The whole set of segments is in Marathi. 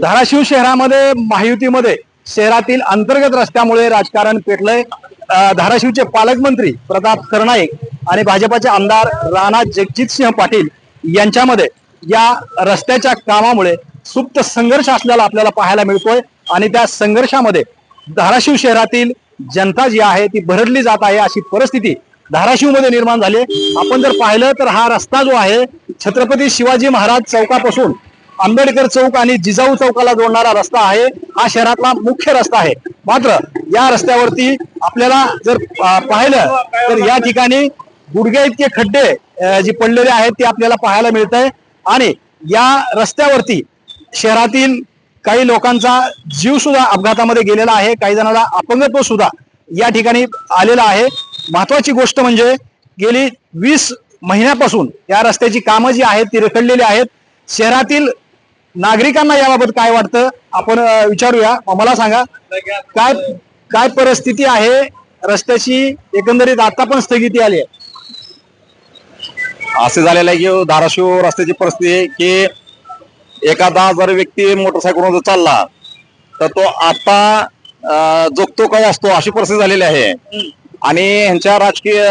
धाराशिव शहरामध्ये महायुतीमध्ये शहरातील अंतर्गत रस्त्यामुळे राजकारण पेटलंय. धाराशिवचे पालकमंत्री प्रताप सरनाईक आणि भाजपाचे आमदार राणा जगजितसिंह पाटील यांच्यामध्ये या रस्त्याच्या कामामुळे सुप्त संघर्ष असलेला आपल्याला पाहायला मिळतोय. आणि त्या संघर्षामध्ये धाराशिव शहरातील जनता जी आहे ती भरडली जात आहे अशी परिस्थिती धाराशिवमध्ये निर्माण झाली आपण जर पाहिलं तर हा रस्ता जो आहे छत्रपती शिवाजी महाराज चौकापासून आंबेडकर चौक आणि जिजाऊ चौकाला जोडणारा रस्ता आहे. हा शहरातला मुख्य रस्ता आहे. मात्र या रस्त्यावरती आपल्याला जर पाहिलं तर या ठिकाणी गुडघे इतके खड्डे जे पडलेले आहेत ते आपल्याला पाहायला मिळत आहे आणि या रस्त्यावरती शहरातील काही लोकांचा जीव सुद्धा अपघातामध्ये गेलेला आहे. काही जणांना अपंगत्व सुद्धा या ठिकाणी आलेला आहे. महत्वाची गोष्ट म्हणजे गेली वीस महिन्यापासून या रस्त्याची कामं जी आहेत ती रखडलेली आहेत. शहरातील नागरिकांना याबाबत काय वाटतं आपण विचारूया. मला सांगा काय काय परिस्थिती आहे? रस्त्याची एकंदरीत आता पण स्थगिती आली आहे. असे झालेलं आहे की धाराशिव रस्त्याची परिस्थिती आहे की एखादा जर व्यक्ती मोटरसायकलवर चालला तर तो आता जगतो का वाचतो अशी परिस्थिती झालेली आहे. आणि ह्यांच्या राजकीय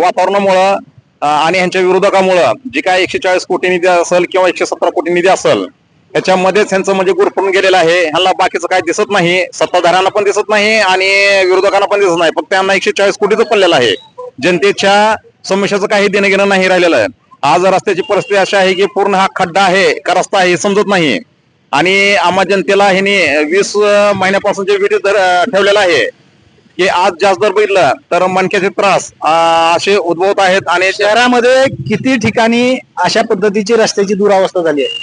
वातावरणामुळं आणि ह्यांच्या विरोधकामुळं जे काय एकशे चाळीस कोटी निधी असेल किंवा एकशे सतरा कोटी निधी असेल याच्यामध्येच ह्यांचं म्हणजे गुरफून गेलेलं आहे. ह्यांना बाकीचं काय दिसत नाही. सत्ताधाऱ्यांना पण दिसत नाही आणि विरोधकांना पण दिसत नाही. फक्त त्यांना एकशे चाळीस कोटीचं पडलेलं आहे. जनतेच्या समस्याचं काही देणं घेणं नाही राहिलेलं आहे. आज रस्त्याची परिस्थिती अशी आहे की पूर्ण हा खड्डा आहे का रस्ता आहे हे समजत नाही. आणि आम्हा जनतेला ह्यांनी वीस महिन्यापासून जे विटी ठेवलेला आहे की आज जास्त जर बघितलं तर मणक्याचे त्रास असे उद्भवत आहेत आणि शहरामध्ये किती ठिकाणी अशा पद्धतीची रस्त्याची दुरावस्था झाली आहे?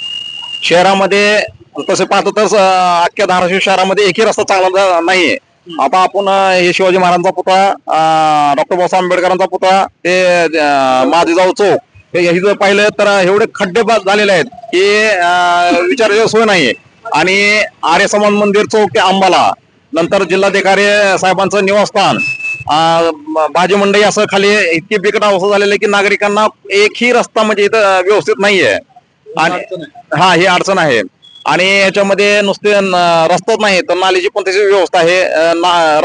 शहरामध्ये तसे पाहतो तर अख्ख्या धाराशिव शहरामध्ये एकही रस्ता चांगला नाहीये. आता आपण हे शिवाजी महाराजांचा पुतळा डॉक्टर बाबासाहेब आंबेडकरांचा पुतळा ते माजीजाऊ चौक हे हे जर पाहिलं तर एवढे खड्डे झालेले आहेत की विचारायची सोय नाहीये. आणि आर्य समाज मंदिर चौक ते अंबाला नंतर जिल्हाधिकारी साहेबांचं निवासस्थान. भाजी मंडई असं खाली इतकी बिकट अवस्था झालेली आहे की नागरिकांना एकही रस्ता म्हणजे इथं व्यवस्थित नाहीये. आणि हा ही अडचण आहे. आणि याच्यामध्ये नुसते रस्ताच नाही तर नालीची पण त्याची व्यवस्था आहे.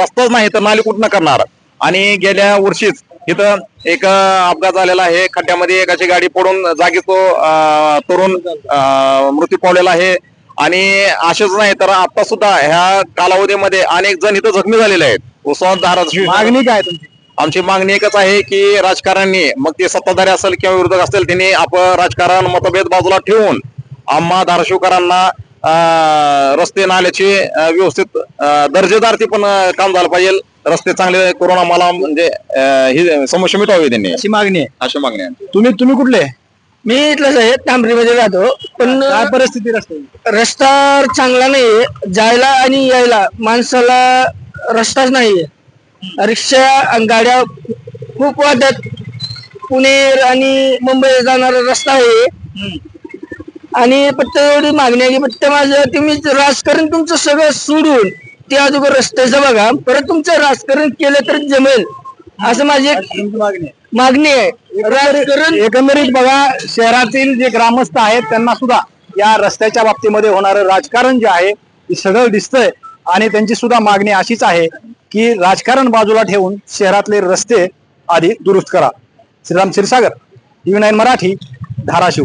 रस्ताच नाही तर नाली कुठं करणार? आणि गेल्या वर्षीच इथं एक अपघात झालेला आहे. खड्ड्यामध्ये एकाची गाडी पडून जागी तो तरुण मृत्यू पावलेला आहे. आणि असेच नाही तर आता सुद्धा ह्या कालावधीमध्ये अनेक जण इथं जखमी झालेले आहेत. धाराशिव मागणी काय तुमची? आमची मागणी एकच आहे की राजकारण्यांनी मग ते सत्ताधारी असेल किंवा विरोधक असेल त्यांनी आपण राजकारण मतभेद बाजूला ठेवून आम्हा धाराशिवकरांना रस्ते नाल्याचे व्यवस्थित दर्जेदार ते पण काम झालं पाहिजे. रस्ते चांगले करून आम्हाला म्हणजे ही समस्या मिटवावी त्यांनी. अशी मागणी आहे. अशी मागणी आहे. तुम्ही तुम्ही कुठले? मी इथलंच आहे तांबरीमध्ये राहतो पण काय परिस्थिती रस्त्याची? रस्ता चांगला नाहीये. जायला आणि यायला माणसाला रस्ताच नाहीये. रिक्षा आणि गाड्या खूप वाटत पुणे आणि मुंबई जाणारा रस्ता आहे. आणि फक्त एवढी मागणी आहे की फक्त माझं तुम्ही राजकारण तुमचं सगळं सोडून ते अगोदर रस्त्याचं बघा. परत तुमचं राजकारण केलं तर जमेल. असं माझी एक मागणी आहे. मागणी आहे. राजकारण एकंदरीत बघा शहरातील जे ग्रामस्थ आहेत त्यांना सुद्धा या रस्त्याच्या बाबतीमध्ये होणारं राजकारण जे आहे ते सगळं दिसतंय. आणि त्यांची सुद्धा मागणी अशीच आहे की राजकारण बाजूला ठेवून शहरातले रस्ते आधी दुरुस्त करा. Shriram Kshirsagar TV nine Marathi Dharashiv.